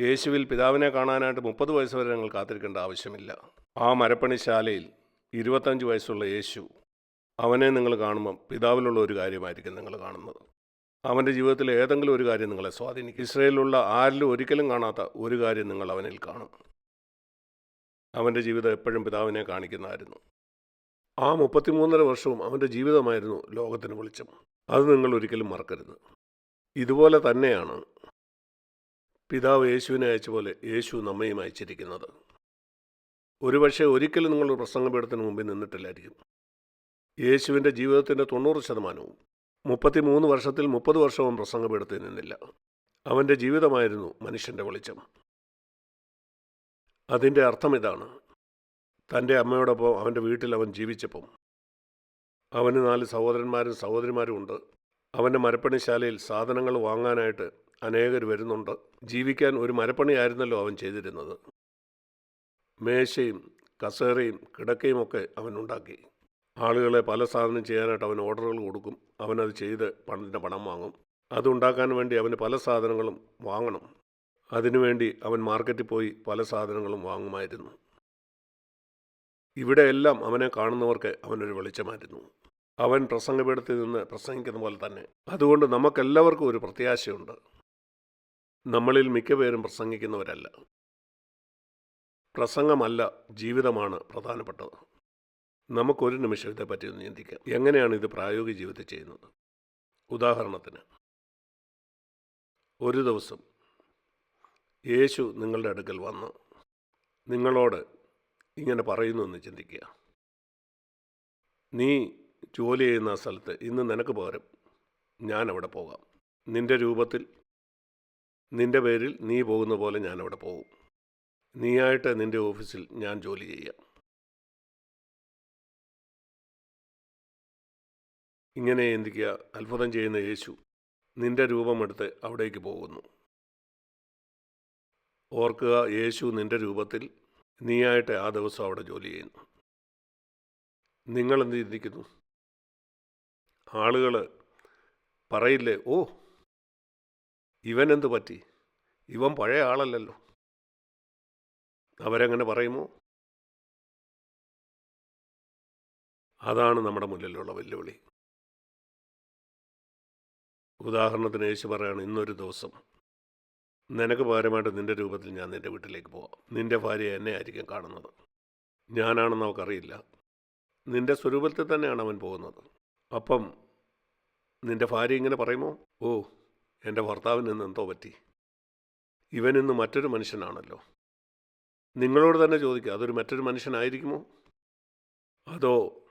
യേശുവിൽ പിതാവിനെ കാണാനായിട്ട് മുപ്പത് വയസ്സ് വരെ ഞങ്ങൾ കാത്തിരിക്കേണ്ട ആവശ്യമില്ല. ആ മരപ്പണിശാലയിൽ ഇരുപത്തഞ്ച് വയസ്സുള്ള യേശു അവനെ നിങ്ങൾ കാണുമ്പം പിതാവിലുള്ള ഒരു കാര്യമായിരിക്കും നിങ്ങൾ കാണുന്നത്. അവന്റെ ജീവിതത്തിൽ ഏതെങ്കിലും ഒരു കാര്യം നിങ്ങളെ സ്വാധീനിക്കും. ഇസ്രയേലിലുള്ള ആരിലും ഒരിക്കലും കാണാത്ത ഒരു കാര്യം നിങ്ങൾ അവനിൽ കാണും. അവന്റെ ജീവിതം എപ്പോഴും പിതാവിനെ കാണിക്കുന്നതായിരുന്നു. ആ മുപ്പത്തിമൂന്നര വർഷവും അവന്റെ ജീവിതമായിരുന്നു ലോകത്തിന് വെളിച്ചം. അത് നിങ്ങൾ ഒരിക്കലും മറക്കരുത്. ഇതുപോലെ തന്നെയാണ് പിതാവ് യേശുവിനെ അയച്ച പോലെ യേശു നമ്മയും അയച്ചിരിക്കുന്നത്. ഒരുപക്ഷെ ഒരിക്കലും നിങ്ങൾ പ്രസംഗപീഠത്തിന് മുമ്പിൽ നിന്നിട്ടില്ലായിരിക്കും. യേശുവിന്റെ ജീവിതത്തിന്റെ തൊണ്ണൂറ് ശതമാനവും മുപ്പത്തിമൂന്ന് വർഷത്തിൽ മുപ്പത് വർഷവും പ്രസംഗപീഠത്തിൽ നിന്നില്ല. അവന്റെ ജീവിതമായിരുന്നു മനുഷ്യന്റെ വെളിച്ചം. അതിന്റെ അർത്ഥം ഇതാണ്. തന്റെ അമ്മയോടൊപ്പം അവന്റെ വീട്ടിൽ അവൻ ജീവിച്ചപ്പം അവന് നാല് സഹോദരന്മാരും സഹോദരിമാരും ഉണ്ട്. അവന്റെ മരപ്പണിശാലയിൽ സാധനങ്ങൾ വാങ്ങാനായിട്ട് അനേകർ വരുന്നുണ്ട്. ജീവിക്കാൻ ഒരു മരപ്പണിയായിരുന്നല്ലോ അവൻ ചെയ്തിരുന്നത്. മേശയും കസേരയും കിടക്കയും ഒക്കെ അവൻ ഉണ്ടാക്കി. ആളുകളെ പല സാധനം ചെയ്യാനായിട്ട് അവൻ ഓർഡറുകൾ കൊടുക്കും. അവനത് ചെയ്ത് പണത്തിന്റെ പണം വാങ്ങും. അതുണ്ടാക്കാൻ വേണ്ടി അവന് പല സാധനങ്ങളും വാങ്ങണം. അതിനുവേണ്ടി അവൻ മാർക്കറ്റിൽ പോയി പല സാധനങ്ങളും വാങ്ങുമായിരുന്നു. ഇവിടെയെല്ലാം അവനെ കാണുന്നവർക്ക് അവനൊരു വെളിച്ചമായിരുന്നു. അവൻ പ്രസംഗപീഠത്തിൽ നിന്ന് പ്രസംഗിക്കുന്ന പോലെ തന്നെ. അതുകൊണ്ട് നമുക്കെല്ലാവർക്കും ഒരു പ്രത്യാശയുണ്ട്. നമ്മളിൽ മിക്കപേരും പ്രസംഗിക്കുന്നവരല്ല. പ്രസംഗമല്ല ജീവിതമാണ് പ്രധാനപ്പെട്ടത്. നമുക്കൊരു നിമിഷം ഇതേപ്പറ്റി ഒന്ന് ചിന്തിക്കാം. എങ്ങനെയാണ് ഇത് പ്രായോഗിക ജീവിതത്തിൽ ചെയ്യുന്നത്? ഉദാഹരണത്തിന് ഒരു ദിവസം യേശു നിങ്ങളുടെ അടുക്കൽ വന്ന് നിങ്ങളോട് ഇങ്ങനെ പറയുന്നു എന്ന് ചിന്തിക്കുക. നീ ജോലി ചെയ്യുന്ന സ്ഥലത്ത് ഇന്ന് നിനക്ക് പകരം ഞാൻ അവിടെ പോകാം. നിന്റെ രൂപത്തിൽ നിന്റെ പേരിൽ നീ പോകുന്ന പോലെ ഞാൻ അവിടെ പോകും നീയായിട്ട് നിന്റെ ഓഫീസിൽ ഞാൻ ജോലി ചെയ്യാം. ഇങ്ങനെ എന്തിക്കുക അത്ഭുതം ചെയ്യുന്ന യേശു നിന്റെ രൂപമെടുത്ത് അവിടേക്ക് പോകുന്നു. ഓർക്കുക യേശു നിന്റെ രൂപത്തിൽ നീയായിട്ട് ആ ദിവസം അവിടെ ജോലി ചെയ്യുന്നു. നിങ്ങൾ എന്ത് ചിന്തിക്കുന്നു? ആളുകൾ പറയില്ലേ ഓ ഇവൻ എന്ത് പറ്റി? ഇവൻ പഴയ ആളല്ലല്ലോ. അവരെങ്ങനെ പറയുമോ? അതാണ് നമ്മുടെ മുന്നിലുള്ള വെല്ലുവിളി. ഉദാഹരണത്തിന് യേശു പറയാണ് ഇന്നൊരു ദിവസം നിനക്ക് പകരമായിട്ട് നിന്റെ രൂപത്തിൽ ഞാൻ നിന്റെ വീട്ടിലേക്ക് പോവാം. നിന്റെ ഭാര്യ എന്നെ ആയിരിക്കും കാണുന്നത്. ഞാനാണെന്ന് അവക്കറിയില്ല നിന്റെ സ്വരൂപത്തിൽ തന്നെയാണ് അവൻ പോകുന്നത്. അപ്പം നിന്റെ ഭാര്യ ഇങ്ങനെ പറയുമോ? ഓ എന്റെ ഭർത്താവിന് ഇന്ന് എന്തോ പറ്റി? ഇവൻ ഇന്ന് മറ്റൊരു മനുഷ്യനാണല്ലോ. നിങ്ങളോട് തന്നെ ചോദിക്കുക അതൊരു മറ്റൊരു മനുഷ്യനായിരിക്കുമോ? അതോ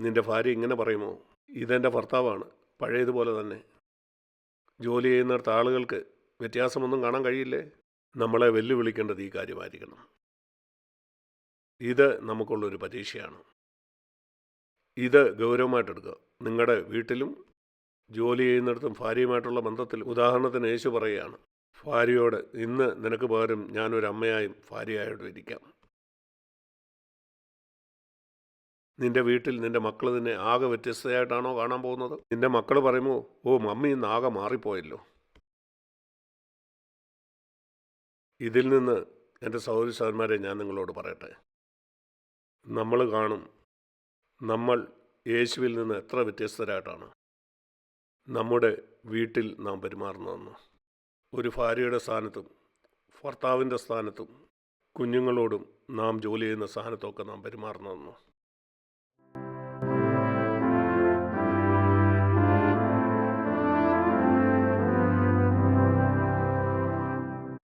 നിന്റെ ഭാര്യ ഇങ്ങനെ പറയുമോ? ഇതെന്റെ ഭർത്താവാണ് പഴയതുപോലെ തന്നെ. ജോലി ചെയ്യുന്നിടത്ത് ആളുകൾക്ക് വ്യത്യാസമൊന്നും കാണാൻ കഴിയില്ലേ? നമ്മളെ വെല്ലുവിളിക്കേണ്ടത് ഈ കാര്യമായിരിക്കണം. ഇത് നമുക്കുള്ളൊരു പരീക്ഷയാണ്. ഇത് ഗൗരവമായിട്ടെടുക്കുക. നിങ്ങളുടെ വീട്ടിലും ജോലി ചെയ്യുന്നിടത്തും ഭാര്യയുമായിട്ടുള്ള ബന്ധത്തിൽ ഉദാഹരണത്തിന് യേശു പറയുകയാണ് ഭാര്യയോട് ഇന്ന് നിനക്ക് പകരം ഞാനൊരു അമ്മയായും ഭാര്യയായിട്ടും ഇരിക്കാം. നിന്റെ വീട്ടിൽ നിന്റെ മക്കൾ നിന്നെ ആകെ വ്യത്യസ്തയായിട്ടാണോ കാണാൻ പോകുന്നത്? നിന്റെ മക്കൾ പറയുമോ ഓ മമ്മി ഇന്ന് ആകെ മാറിപ്പോയല്ലോ. ഇതിൽ നിന്ന് എന്റെ സഹോദരി സഹോദരന്മാരെ ഞാൻ നിങ്ങളോട് പറയട്ടെ. നമ്മൾ കാണും നമ്മൾ യേശുവിൽ നിന്ന് എത്ര വ്യത്യസ്തരായിട്ടാണ്. നമ്മുടെ വീട്ടിൽ നാം പെരുമാറുന്നതെന്ന് ഒരു ഭാര്യയുടെ സ്ഥാനത്തും ഭർത്താവിന്റെ സ്ഥാനത്തും കുഞ്ഞുങ്ങളോടും നാം ജോലി ചെയ്യുന്ന സ്ഥാനത്തൊക്കെ നാം പെരുമാറുന്നതെന്ന്